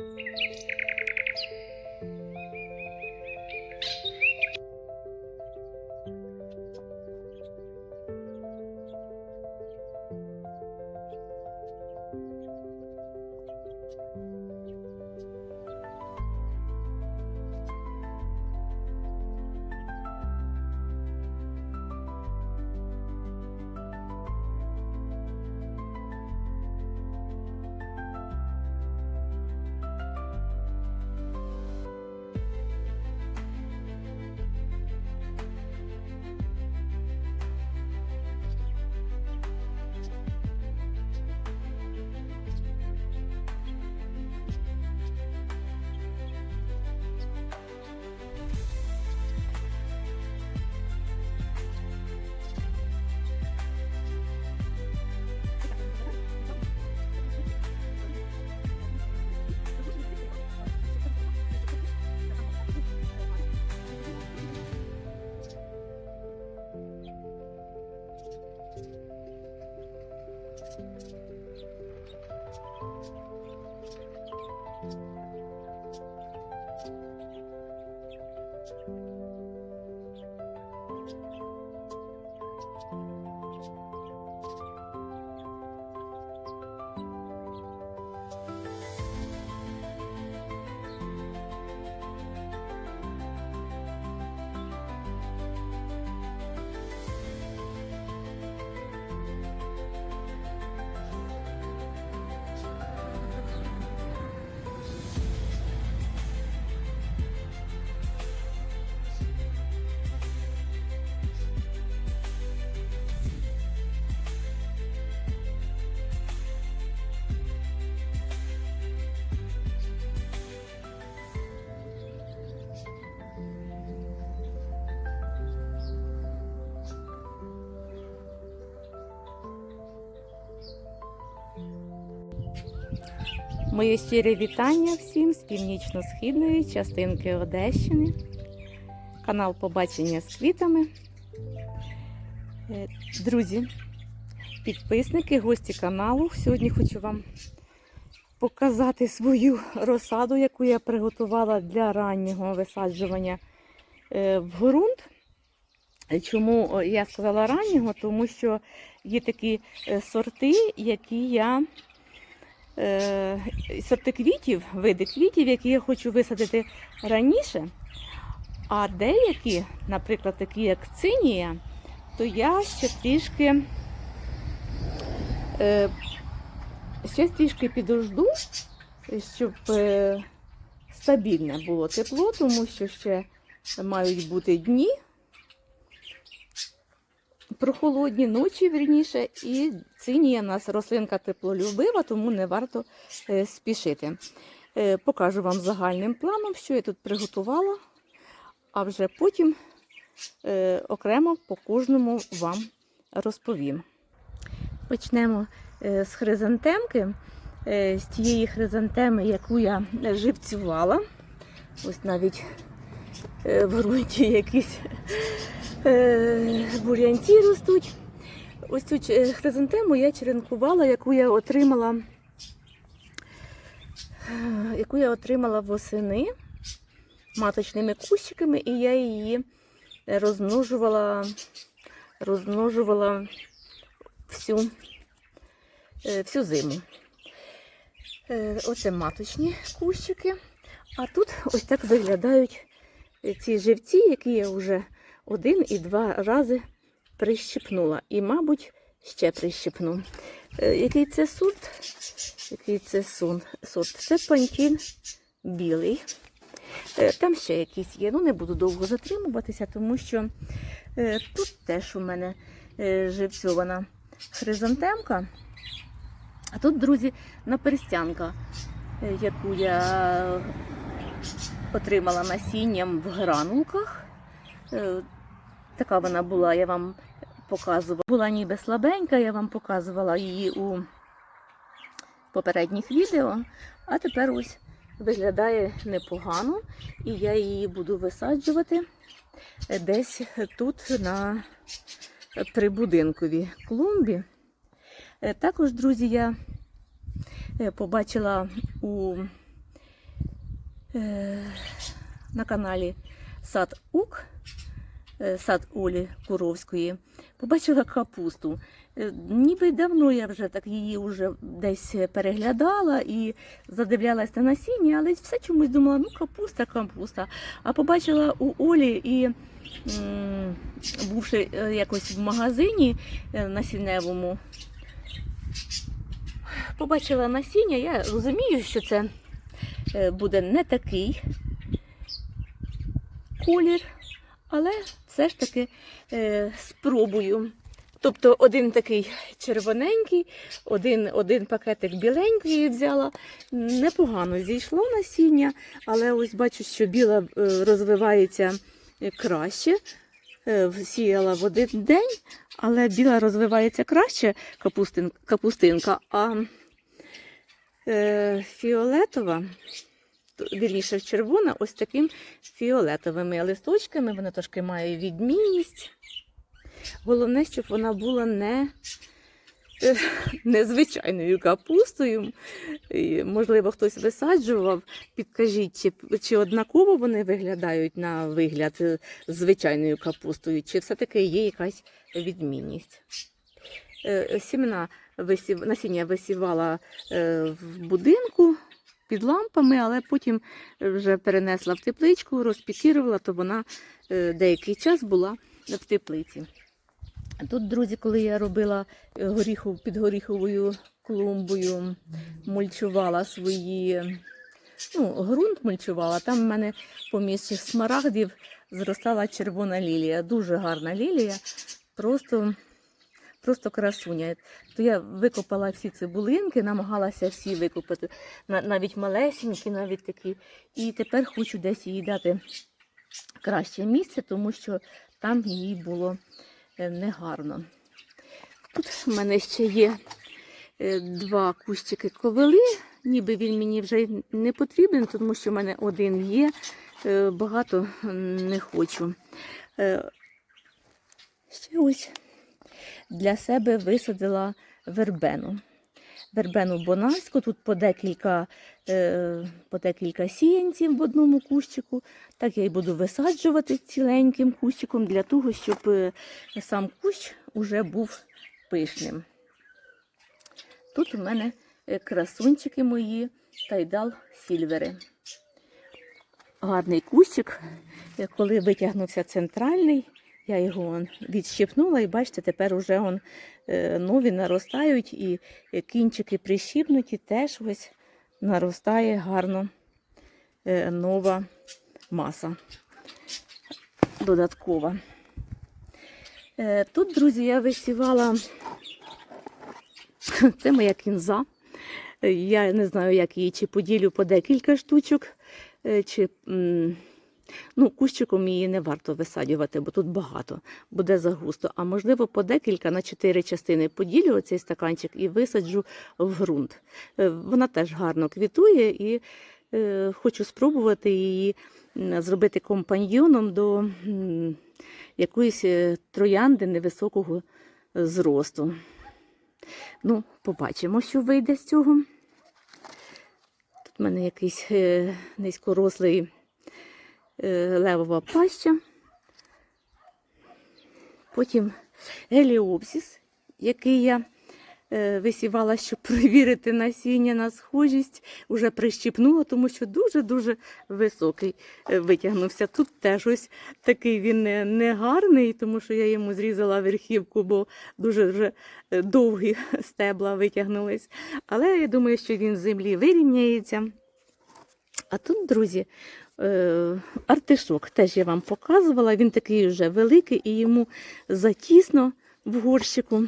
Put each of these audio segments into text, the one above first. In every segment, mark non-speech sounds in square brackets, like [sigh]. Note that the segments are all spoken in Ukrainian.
Música Моє щире вітання всім з північно-східної частинки Одещини. Канал Побачення з квітами. Е, Друзі, підписники, гості каналу. Сьогодні хочу вам показати свою розсаду, яку я приготувала для раннього висаджування е, в ґрунт. Чому е, я сказала раннього? Тому що є такі сорти, які я сорти квітів, види квітів, які я хочу висадити раніше. А деякі, наприклад, такі як цинія, то я ще трішки е, ще трішки підожду, щоб е, стабільне було тепло, тому що ще мають бути дні. Прохолодні ночі, вірніше, і цинія у нас рослинка теплолюбива, тому не варто е, спішити. Е, покажу вам загальним планом, що я тут приготувала, а вже потім е, окремо по кожному вам розповім. Почнемо з хризантемки, з тієї хризантеми, яку я живцювала. Ось навіть в ґрунті якісь бур'янці ростуть. Ось цю ч- хризантему я черенкувала, яку я отримала, е, яку я отримала восени маточними кущиками, і я її розмножувала, розмножувала всю, е, всю зиму. Е, Оце маточні кущики. А тут ось так виглядають ці живці, які я вже один і два рази прищипнула. І, мабуть, ще прищипну. Е, Який це сорт? Який це сон- сорт? Це пантін білий. Е, Там ще якісь є. Ну, не буду довго затримуватися, тому що е, тут теж у мене живцьована хризантемка. А тут, друзі, наперстянка, е, яку я отримала насінням в гранулках. Така вона була, я вам показувала. Була ніби слабенька, я вам показувала її у попередніх відео, а тепер ось виглядає непогано, і я її буду висаджувати десь тут на прибудинковій клумбі. Е, Також, друзі, я е, побачила у е, на каналі Сад Ук, сад Олі Куровської, побачила капусту. Е, Ніби давно я вже так її вже десь переглядала і задивлялася на насіння, але все чомусь думала, ну капуста, капуста. А побачила у Олі і бувши е, якось в магазині е, насінневому, побачила насіння, я розумію, що це е, буде не такий колір, але все ж таки е, спробую. Тобто один такий червоненький, один, один пакетик біленький взяла. Непогано зійшло насіння, але ось бачу, що біла е, розвивається е, краще. Е, Сіяла в один день, але біла розвивається краще капустин, капустинка, а е, фіолетова, то- вірніше червона, ось таким фіолетовими листочками. Вона трошки має відмінність. Головне, щоб вона була не е, незвичайною капустою. Можливо, хтось висаджував. Підкажіть, чи, чи однаково вони виглядають на вигляд е, звичайною капустою, чи все-таки є якась відмінність. Е, Сімена висів, насіння висівала в будинку під лампами, але потім вже перенесла в тепличку, розпікірувала, то вона е, деякий час була в теплиці. Тут, друзі, коли я робила е, горіхов, під горіховою клумбою, мульчувала свої, ну, ґрунт мульчувала, там в мене поміж смарагдів зростала червона лілія. Дуже гарна лілія, просто, просто красуня. То я викопала всі цибулинки, намагалася всі викопати, навіть малесенькі, навіть такі. І тепер хочу десь їй дати краще місце, тому що там їй було е, негарно. Тут в мене ще є е, два кущики ковили, ніби він мені вже не потрібен, тому що в мене один є, е, багато не хочу. Ще ось для себе висадила вербену. Вербену бонарську, тут по декілька, е, по декілька сіянців в одному кущику. Так я й буду висаджувати ціленьким кущиком для того, щоб е, сам кущ уже був пишним. Тут у мене е, красунчики мої тайдал сільвери. Гарний кущик. Коли витягнувся центральний, я його он відщипнула і бачите, тепер уже он, е, нові наростають і е, кінчики прищіпнуті, теж ось наростає гарно е, нова маса додаткова. Тут, друзі, я висівала, це моя кінза. Я не знаю, як її чи поділю по декілька штучок, чи ну, кущиком її не варто висаджувати, бо тут багато, буде загусто. А можливо, по декілька на чотири частини поділю оцей стаканчик і висаджу в ґрунт. Е, Вона теж гарно квітує і е, хочу спробувати її зробити компаньйоном до якоїсь е, троянди невисокого зросту. Ну, побачимо, що вийде з цього. Тут в мене якийсь е, низькорослий е, левова паща. Потім геліопсіс, який я е, висівала, щоб [laughs] перевірити насіння на схожість, уже прищіпнула, тому що дуже-дуже високий е, витягнувся. Тут теж ось такий він не, тому що я йому зрізала верхівку, бо дуже вже е, довгі [laughs] стебла витягнулись. Але я думаю, що він в землі вирівняється. А тут, друзі, е, артишок теж я вам показувала. Він такий вже великий і йому затісно в горщику.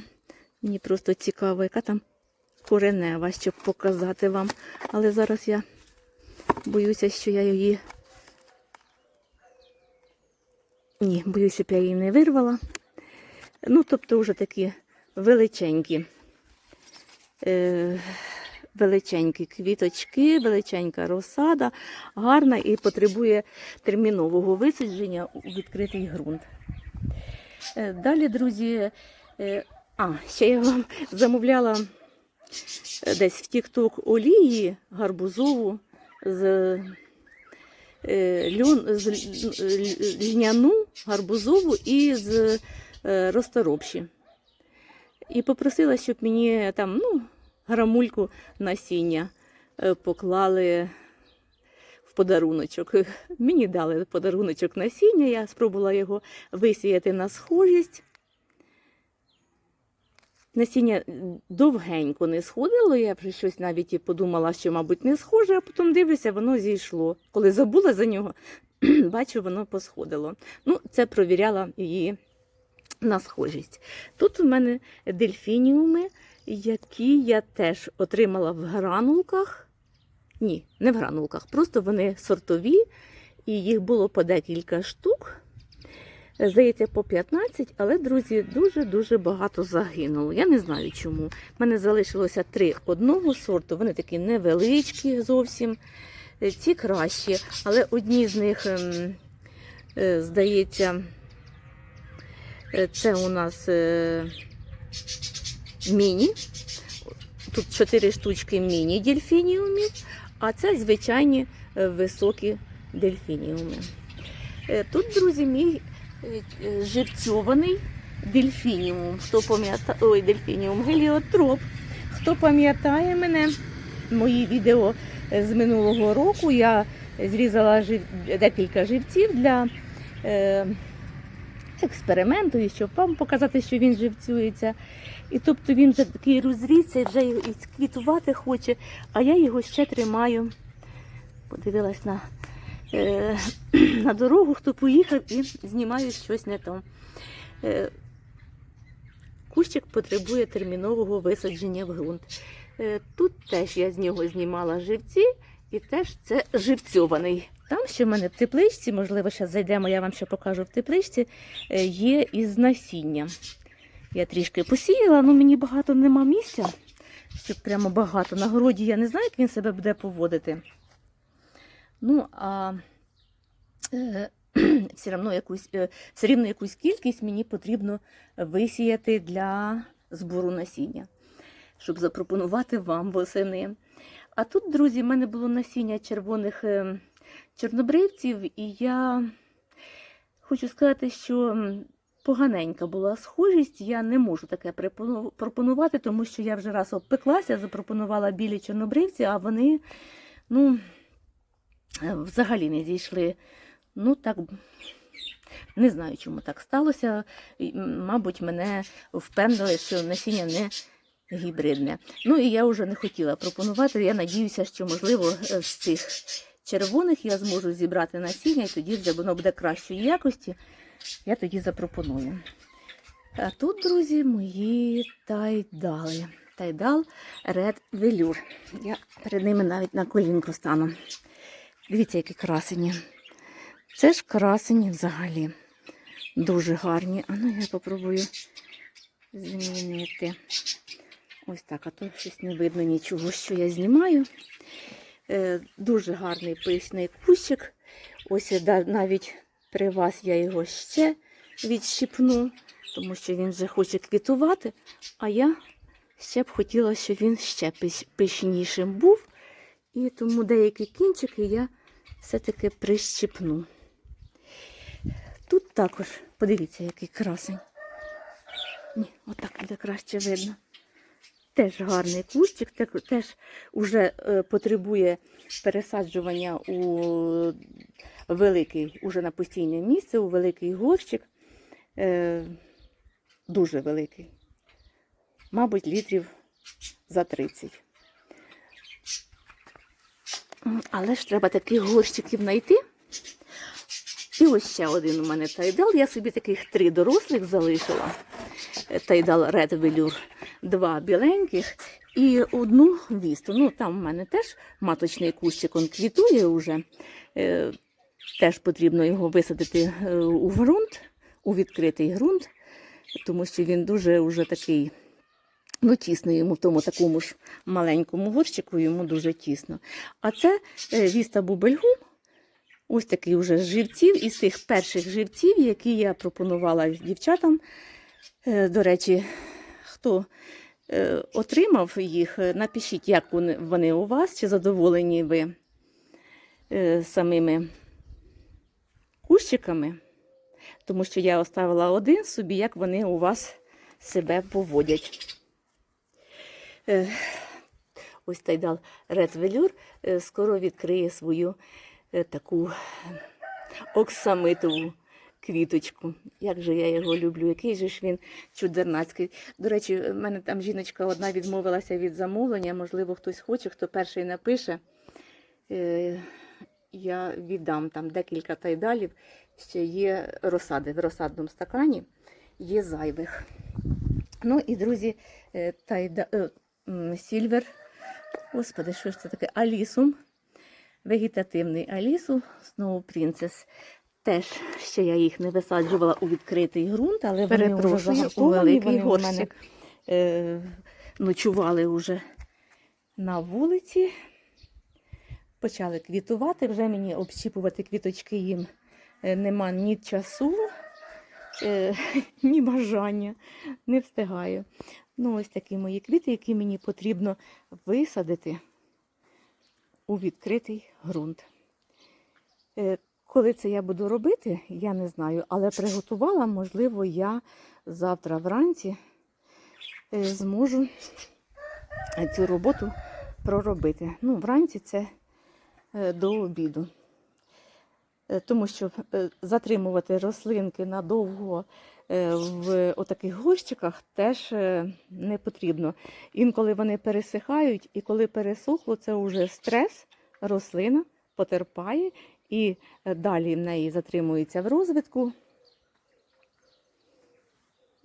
Мені просто цікаво, яка там коренева, щоб показати вам. Але зараз я боюся, що я її. Ні, боюся, щоб я її не вирвала. Ну, тобто, вже такі величенькі. Е, величенькі квіточки, величенька розсада, гарна і потребує термінового висадження у відкритий ґрунт. Е, Далі, друзі, е, а, ще я вам замовляла е, десь в TikTok олії гарбузову з льон, з льняну, гарбузову і з розторопші. І попросила, щоб мені там, ну, грамульку насіння е, поклали в подаруночок. [laughs] Мені дали подаруночок насіння, я спробувала його висіяти на схожість. Насіння довгенько не сходило, я вже щось навіть і подумала, що, мабуть, не схоже, а потім дивлюся, воно зійшло. Коли забула за нього, [clears throat] бачу, воно посходило. Ну, це провіряла її на схожість. Тут у мене дельфініуми, які я теж отримала в гранулках. Ні, не в гранулках, просто вони сортові, і їх було по декілька штук. Здається, по 15, але, друзі, дуже-дуже багато загинуло. Я не знаю чому. У мене залишилося три одного сорту, вони такі невеличкі зовсім. Ці кращі, але одні з них, ем, е, здається, це у нас е, міні. Тут чотири штучки міні-дельфініумів, а це звичайні е, високі дельфініуми. Е, Тут, друзі, мій е, е, дельфініум. Хто пам'ятає, ой, дельфініум, геліотроп. Хто пам'ятає мене, мої відео е, з минулого року, я зрізала жив... декілька живців для е... експерименту, і щоб вам показати, що він живцюється. І тобто він вже такий розрісся, вже і квітувати хоче, а я його ще тримаю. Подивилась на, е, [clears throat] на дорогу, хто поїхав і знімаю щось не то. Е, кущик потребує термінового висадження в ґрунт. Е, тут теж я з нього знімала живці, і теж це живцьований. Там ще в мене в тепличці, можливо, зараз зайдемо, я вам ще покажу в тепличці, е, є із насіння. Я трішки посіяла, але мені багато нема місця, щоб прямо багато. На городі я не знаю, як він себе буде поводити. Ну, а е, [clears throat] все, одно якусь, е, все рівно якусь кількість мені потрібно висіяти для збору насіння, щоб запропонувати вам восени. А тут, друзі, в мене було насіння червоних е, чорнобривців, і я хочу сказати, що поганенька була схожість. Я не можу таке пропонувати, тому що я вже раз обпеклася, запропонувала білі чорнобривці, а вони, ну, е, взагалі не зійшли. Ну, так, не знаю, чому так сталося. Мабуть, мене впевнили, що насіння не гібридне. Ну і я вже не хотіла пропонувати. Я надіюся, що, можливо, е, з цих червоних я зможу зібрати насіння, і тоді вже воно буде кращої якості. Я тоді запропоную. А тут, друзі, мої тайдали. Тайдал Red Velour. Я перед ними навіть на колінку стану. Дивіться, які красені. Це ж красені взагалі. Дуже гарні. А ну я попробую змінити. Ось так, а то щось не видно нічого, що я знімаю. Е, дуже гарний пишний кущик. Ось навіть при вас я його ще відщипну, тому що він вже хоче квітувати. А я ще б хотіла, щоб він ще пиш- пишнішим був. І тому деякі кінчики я все-таки прищипну. Тут також, подивіться, який красень. Ні, отак буде краще видно. Теж гарний кущик, те- теж уже е, потребує пересаджування у великий, уже на постійне місце, у великий горщик. Е, дуже великий. Мабуть, літрів за 30. Але ж треба таких горщиків знайти. І ось ще один у мене тайдал. Я собі таких три дорослих залишила. Е, Тайдал Red Velour. Два біленьких і одну вісту. Ну, там в мене теж маточний кущик, він квітує вже. Е, теж потрібно його висадити е, у ґрунт, у відкритий ґрунт, тому що він дуже уже такий. Ну, тісно йому в тому такому ж маленькому горщику, йому дуже тісно. А це е, віста бубельгум, ось такий вже з живців, із тих перших живців, які я пропонувала дівчатам. До речі, хто е, отримав їх, е, напишіть, як вони, у вас, чи задоволені ви е, самими кущиками, тому що я оставила один собі, як вони у вас себе поводять. Ось Тайдал Velour е, скоро відкриє свою таку оксамитову квіточку. Як же я його люблю, який же ж він чудернацький. До речі, в мене там жіночка одна відмовилася від замовлення. Можливо, хтось хоче, хто перший напише. Е, Я віддам там декілька тайдалів. Ще є розсади в розсадному стакані, є зайвих. Ну і, друзі, е, тайда... е, сільвер. Господи, що ж це таке? Алісум. Вегетативний алісу, Snow Princess. Теж ще я їх не висаджувала у відкритий ґрунт, але вони вже великий Вони у мене е, ночували вже на вулиці. Почали квітувати. Вже мені общіпувати квіточки їм е, нема ні часу, е, [laughs] ні бажання. Не встигаю. Ну, ось такі мої квіти, які мені потрібно висадити у відкритий ґрунт. Е, Коли це я буду робити, я не знаю, але приготувала, можливо, я завтра вранці е, зможу цю роботу проробити. Ну, вранці це е, до обіду. Е, Тому що е, затримувати рослинки надовго е, в отаких горщиках теж е, не потрібно. Інколи вони пересихають, і коли пересохло, це вже стрес, рослина потерпає і е, далі в неї затримується в розвитку.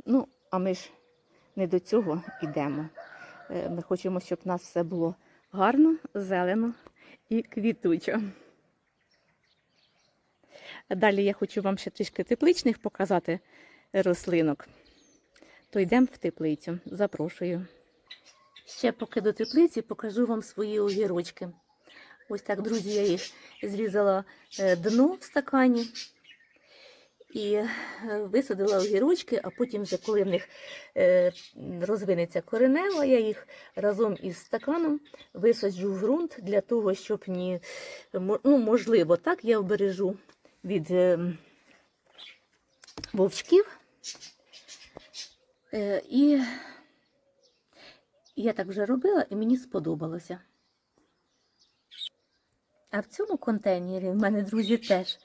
Ну, а ми ж не до цього йдемо. Е, Ми хочемо, щоб в нас все було гарно, зелено і квітучо. Далі я хочу вам ще трішки тепличних показати рослинок. То йдемо в теплицю. Запрошую. Ще поки до теплиці покажу вам свої огірочки. Ось так, друзі, я їх зрізала е, дно в стакані і е, висадила огірочки, а потім, вже коли в них е, розвинеться коренева, я їх разом із стаканом висаджу в ґрунт для того, щоб ні, ну, можливо, так я вбережу від вовчків. І я так вже робила, і мені сподобалося. А в цьому контейнері в мене, друзі, теж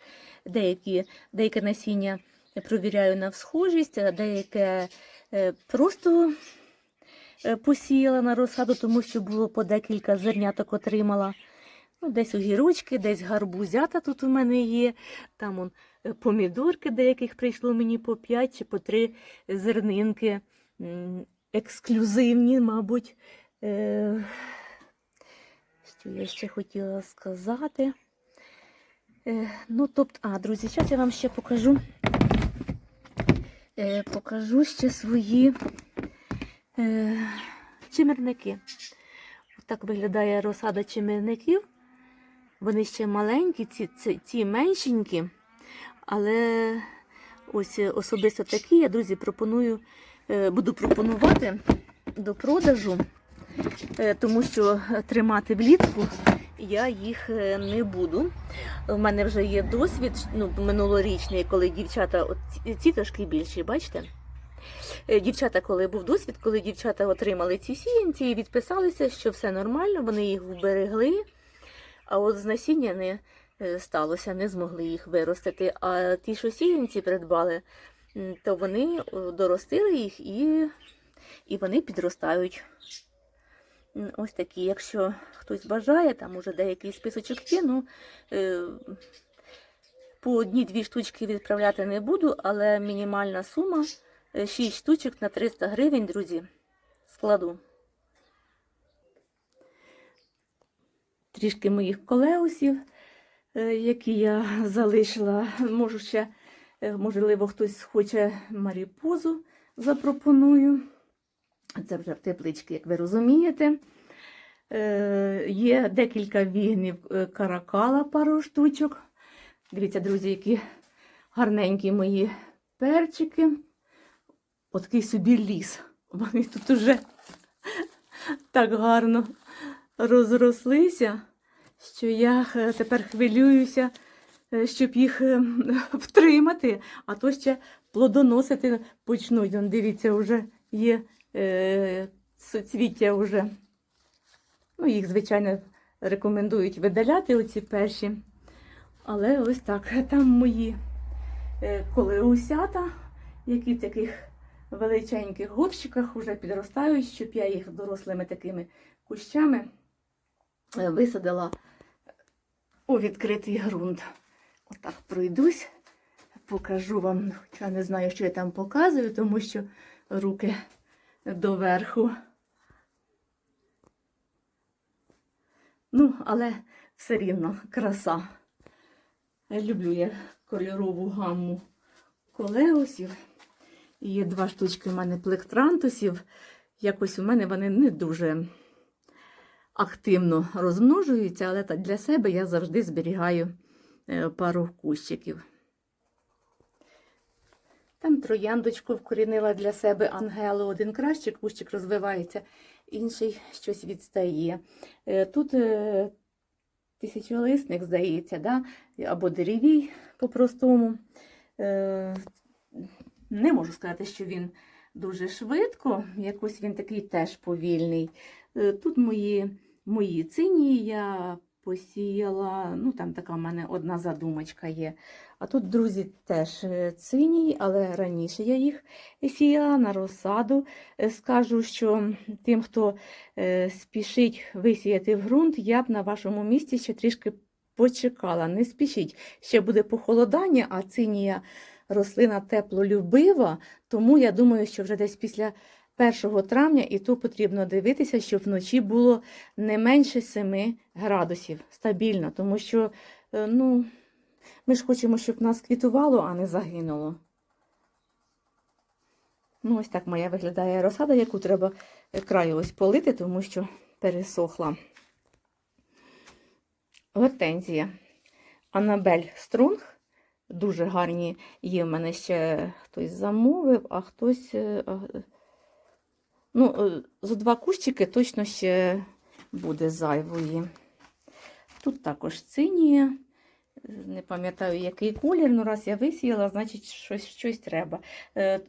деякі, деяке насіння провіряю на всхожість, а деяке е, просто е, посіяла на розсаду, тому що було по декілька зерняток отримала. Ну, десь огірочки, десь гарбузята тут у мене є. Там он, е, помідорки, деяких прийшло мені по 5 чи по 3 зернинки. Ексклюзивні, мабуть. Що я ще хотіла сказати? Е, Ну, тобто, а, друзі, зараз я вам ще покажу. Е, Покажу ще свої е, чимерники. Так виглядає розсада чимерників. Вони ще маленькі, ці, ці, ці меншенькі. Але ось особисто такі я, друзі, пропоную, буду пропонувати до продажу, тому що тримати влітку я їх е, не буду. У мене вже є досвід ну, минулорічний, коли дівчата, ці- трошки більші, бачите? Е, Дівчата, коли був досвід, коли дівчата отримали ці сіянці і відписалися, що все нормально, вони їх вберегли. А от з насіння не е, сталося, не змогли їх виростити. А ті, що сіянці придбали, то вони е, доростили їх і, і вони підростають. Ось такі, якщо хтось бажає, там уже деякий списочок є, ну е, по одній-дві штучки відправляти не буду, але мінімальна сума 6 штучок на 300 гривень, друзі, складу. Трішки моїх колеусів, е, які я [laughs] залишила. Можу ще, е, можливо, хтось хоче маріпозу запропоную. Це вже в тепличці, як ви розумієте. Е, Є декілька вігнів е, каракала, пару штучок. Дивіться, друзі, які гарненькі мої перчики. Отакий собі ліс. Вони тут уже так гарно розрослися, що я е, тепер хвилююся е, щоб їх втримати, а то ще плодоносити почнуть. Дивіться, вже є е, суцвіття вже. Ну, їх, звичайно, рекомендують видаляти оці перші. Але ось так, [laughs] там мої е, колеусята, які в таких величеньких горщиках вже підростають, щоб я їх дорослими такими кущами е, висадила у відкритий ґрунт. Отак пройдусь, покажу вам, хоча не знаю, що я там показую, тому що руки доверху. Ну, але все рівно краса. Люблю я кольорову гамму колеусів. І Є два штучки в мене плектрантусів. Якось у мене вони не дуже активно розмножуються, але для себе я завжди зберігаю е, пару кущиків. Там трояндочку вкорінила для себе ангелу. Один краще кущик розвивається, інший щось відстає. Е, Тут е, тисячолисник, здається, да? або деревій по-простому. Е, Не можу сказати, що він дуже швидко, якось він такий теж повільний. Тут мої, мої цинії я посіяла, ну там така в мене одна задумочка є. А тут, друзі, теж е, цинії, але раніше я їх сіяла на розсаду. Е, Скажу, що тим, хто е, спішить висіяти в ґрунт, я б на вашому місці ще трішки почекала. Не спішіть, ще буде похолодання, а цинія рослина теплолюбива, тому я думаю, що вже десь після 1 травня і то потрібно дивитися, щоб вночі було не менше 7 градусів стабільно, тому що е, ну, ми ж хочемо, щоб нас квітувало, а не загинуло. Ну, ось так моя виглядає розсада, яку треба е, краю ось полити, тому що пересохла. Гортензія. Анабель Струнг. Дуже гарні є в мене ще хтось замовив, а хтось. Ну, е, зо два кущики точно ще буде зайвої. Тут також цинія. Не пам'ятаю, який колір, ну раз я висіяла, значить щось, щось треба. Е,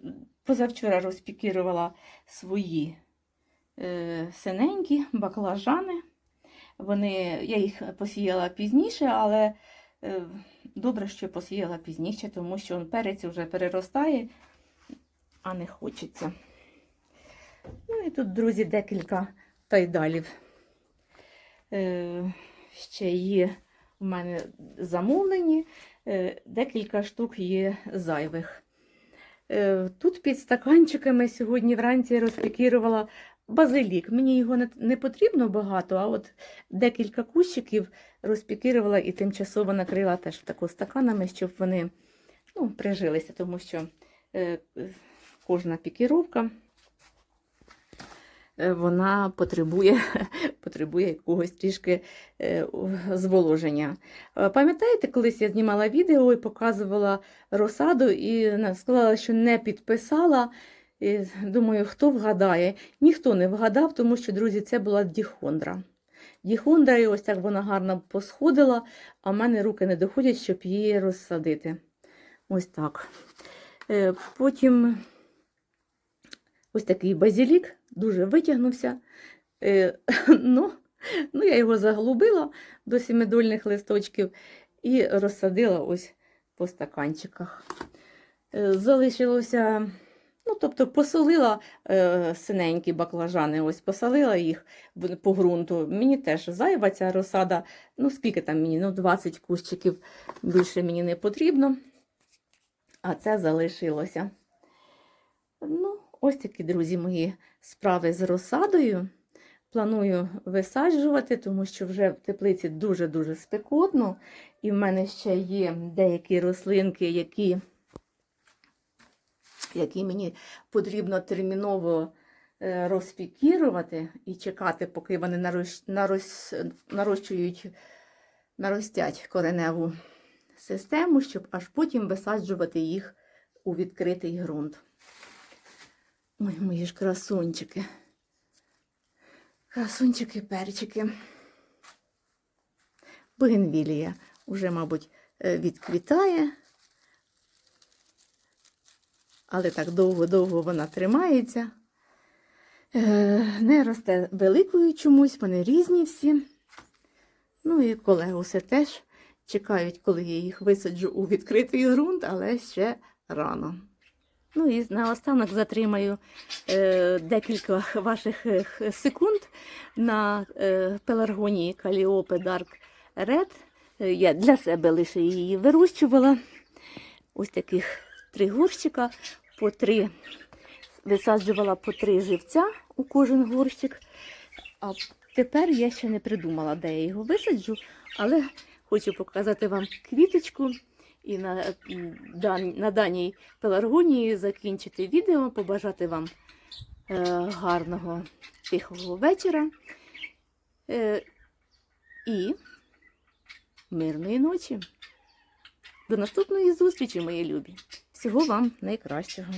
Позавчора розпікірувала свої е, синенькі баклажани. Вони, я їх посіяла пізніше, але добре, що посіяла пізніше, тому що перець вже переростає, а не хочеться. Ну і тут, друзі, декілька тайдалів. Е, ще є в мене замовлені, е, декілька штук є зайвих. Е, тут під стаканчиками сьогодні вранці розпікірувала базилік. Мені його не, не потрібно багато, а от декілька кущиків розпікірувала і тимчасово накрила теж тако стаканами, щоб вони ну, прижилися, тому що е, кожна пікіровка вона потребує, [laughs] потребує якогось трішки е, зволоження. Е, Пам'ятаєте, колись я знімала відео і показувала розсаду і сказала, що не підписала. І думаю, хто вгадає? Ніхто не вгадав, тому що, друзі, це була діхондра. Діхондра, і ось так вона гарно посходила, а в мене руки не доходять, щоб її розсадити. Ось так. Е, Потім ось такий базилік, дуже витягнувся. Е, [laughs] Ну, ну, я його заглубила до сімидольних листочків і розсадила ось по стаканчиках. Е, Залишилося, ну, тобто посолила е, синенькі баклажани, ось посолила їх по ґрунту. Мені теж зайва ця розсада, ну скільки там мені, ну 20 кущиків більше мені не потрібно. А це залишилося. Ну, ось такі, друзі, мої справи з розсадою. Планую висаджувати, тому що вже в теплиці дуже-дуже спекотно. І в мене ще є деякі рослинки, які, які мені потрібно терміново е, розпікірувати і чекати, поки вони нарощ, нарощ, нарощують, наростять кореневу систему, щоб аж потім висаджувати їх у відкритий ґрунт. Ой, мої ж красунчики. Красунчики, перчики. Бугенвілія. Уже, мабуть, е, відквітає. Але так довго-довго вона тримається. Е, Не росте великою чомусь, вони різні всі. Ну і колегуси теж чекають, коли я їх висаджу у відкритий ґрунт, але ще рано. Ну і наостанок затримаю е, декілька ваших е, секунд на е, пеларгонії Каліопе Dark Red. Е, Я для себе лише її вирощувала. Ось таких три горщика, по три висаджувала по три живця у кожен горщик. А тепер я ще не придумала, де я його висаджу, але хочу показати вам квіточку і на, на даній пеларгонії закінчити відео, побажати вам е, гарного тихого вечора е, і мирної ночі. До наступної зустрічі, мої любі. Всього вам найкращого.